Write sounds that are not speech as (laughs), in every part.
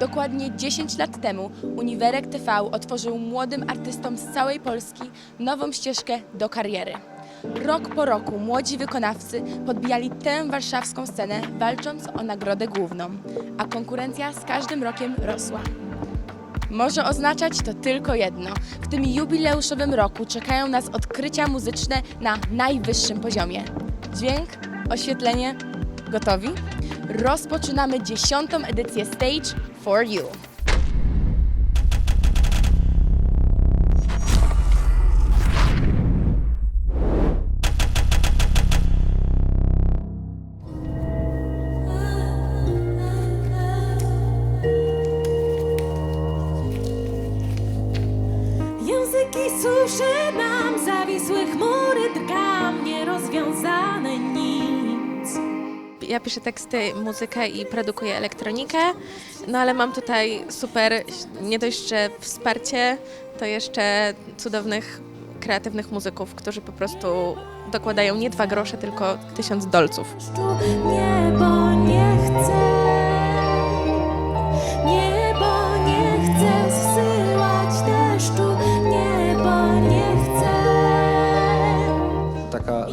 Dokładnie 10 lat temu Uniwerek TV otworzył młodym artystom z całej Polski nową ścieżkę do kariery. Rok po roku młodzi wykonawcy podbijali tę warszawską scenę, walcząc o nagrodę główną, a konkurencja z każdym rokiem rosła. Może oznaczać to tylko jedno. W tym jubileuszowym roku czekają nas odkrycia muzyczne na najwyższym poziomie. Dźwięk, oświetlenie, gotowi? Rozpoczynamy dziesiątą edycję Stage for You. Języki suszy nam, zawisłe chmury Ja piszę teksty, muzykę i produkuję elektronikę, no ale mam tutaj super, nie dość, że wsparcie, to jeszcze cudownych, kreatywnych muzyków, którzy po prostu dokładają nie dwa grosze, tylko tysiąc dolców. Niebo nie chce,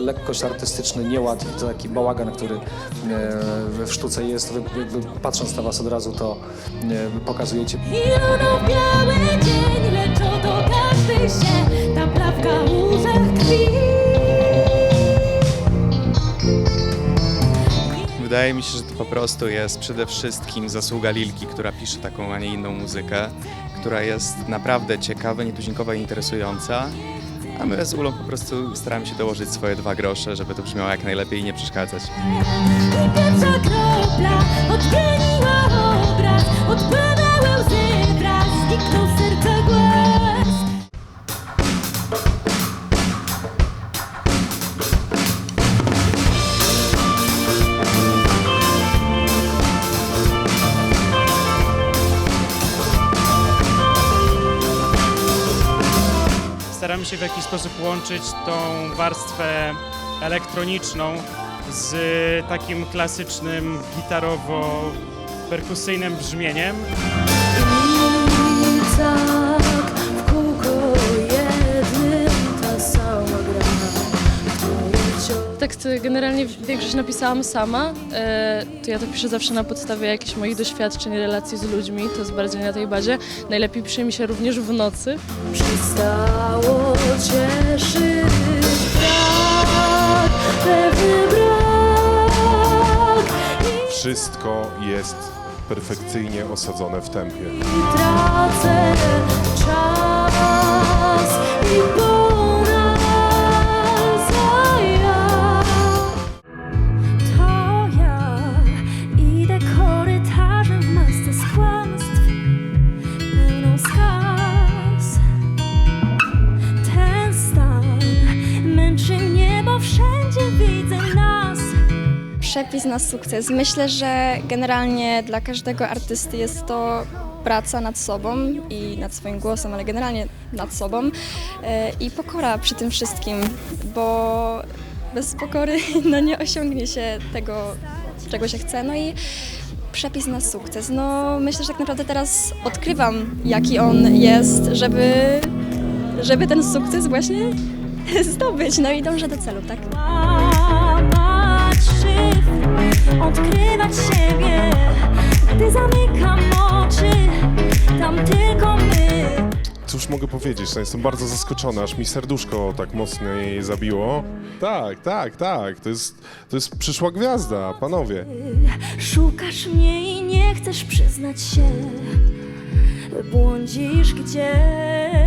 lekkość artystyczny nieład i to taki bałagan, który e, w sztuce jest, patrząc na was od razu to e, pokazujecie I runął biały dzień, lecz oto każdy się ta krwi. Wydaje mi się, że to po prostu jest przede wszystkim zasługa Lilki, która pisze taką, a nie inną muzykę, która jest naprawdę ciekawa, nietuzinkowa i interesująca. A my z Ulą po prostu staramy się dołożyć swoje dwa grosze, żeby to brzmiało jak najlepiej i nie przeszkadzać. Kropla odmieniła obraz, łzy staramy się w jakiś sposób łączyć tą warstwę elektroniczną z takim klasycznym gitarowo-perkusyjnym brzmieniem. Teksty generalnie większość napisałam sama. E, to ja to piszę zawsze na podstawie jakichś moich doświadczeń, relacji z ludźmi. To jest bardziej na tej bazie. Najlepiej pisze mi się również w nocy. Przestało cieszyć brak, pewny brak. Wszystko jest perfekcyjnie osadzone w tempie. Przepis na sukces. Myślę, że generalnie dla każdego artysty jest to praca nad sobą i nad swoim głosem, ale generalnie nad sobą e, i pokora przy tym wszystkim, bo bez pokory (laughs) no, nie osiągnie się tego, czego się chce. No i przepis na sukces. No myślę, że tak naprawdę teraz odkrywam, jaki on jest, żeby, żeby ten sukces właśnie (laughs) zdobyć. No i dążę do celu, tak? Szyfr, odkrywać siebie, gdy zamykam oczy, tam tylko my. Cóż mogę powiedzieć, no jestem bardzo zaskoczony, aż mi serduszko tak mocno jej zabiło. Tak, tak, tak, to jest, to jest przyszła gwiazda, panowie. Szukasz mnie i nie chcesz przyznać się, błądzisz gdzieś.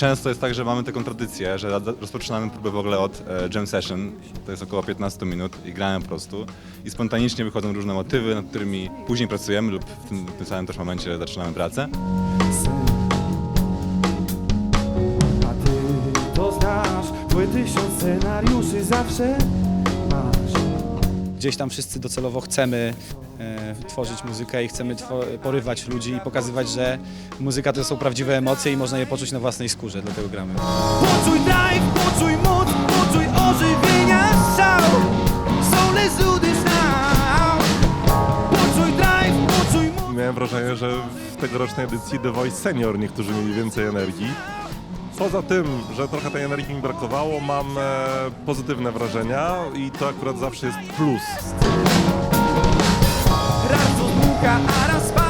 Często jest tak, że mamy taką tradycję, że rozpoczynamy próbę w ogóle od e, jam session, to jest około 15 minut i gramy po prostu i spontanicznie wychodzą różne motywy, nad którymi później pracujemy lub w tym, w tym samym też momencie zaczynamy pracę. A ty to znasz, twój tysiąc scenariuszy zawsze masz. Gdzieś tam wszyscy docelowo chcemy e, tworzyć muzykę i chcemy porywać ludzi i pokazywać, że muzyka to są prawdziwe emocje i można je poczuć na własnej skórze, dlatego gramy. Poczuj drive, poczuj moc, poczuj ożywienia udysz now Poczuj drive, poczuj moc Miałem wrażenie, że w tegorocznej edycji The Voice Senior niektórzy mieli więcej energii. Poza tym, że trochę tej energii mi brakowało, mam e, pozytywne wrażenia i to akurat zawsze jest plus. Raz a raz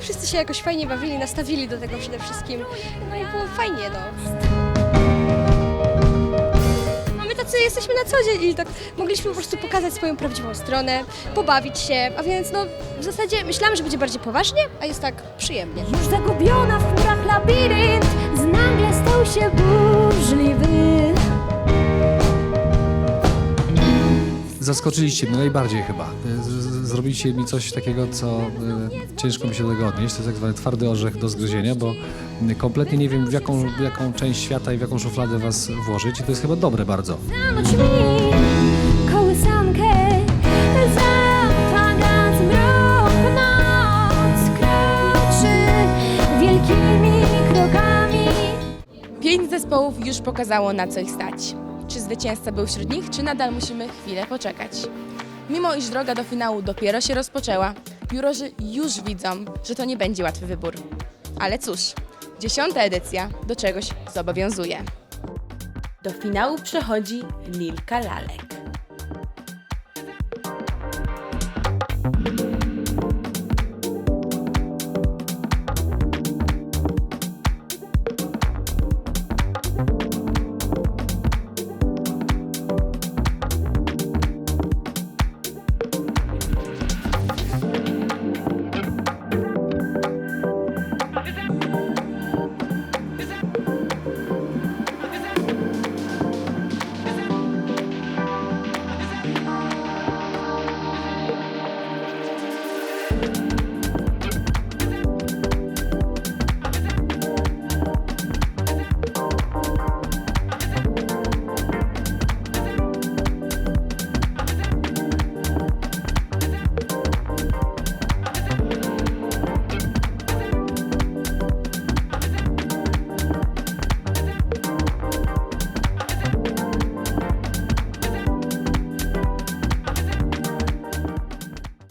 Wszyscy się jakoś fajnie bawili, nastawili do tego przede wszystkim. No i było fajnie, no. No my tacy jesteśmy na co dzień i tak mogliśmy po prostu pokazać swoją prawdziwą stronę, pobawić się, a więc no w zasadzie myślałam, że będzie bardziej poważnie, a jest tak przyjemnie. Już zagubiona w chmurach labirynt nagle stał się burzliwy. Zaskoczyliście mnie najbardziej chyba. Z- z- Zrobiliście mi coś takiego, co e, ciężko mi się do tego odnieść. To jest tak zwany twardy orzech do zgryzienia, bo kompletnie nie wiem, w jaką, w jaką część świata i w jaką szufladę was włożyć. I to jest chyba dobre bardzo. Zanudź mi kołysankę, zapada zmrok noc kroczy wielkimi krokami. Pięć zespołów już pokazało, na co ich stać. Zwycięzca był wśród nich, czy nadal musimy chwilę poczekać? Mimo iż droga do finału dopiero się rozpoczęła, jurorzy już widzą, że to nie będzie łatwy wybór. Ale cóż, dziesiąta edycja do czegoś zobowiązuje. Do finału przechodzi Lilka Lalek.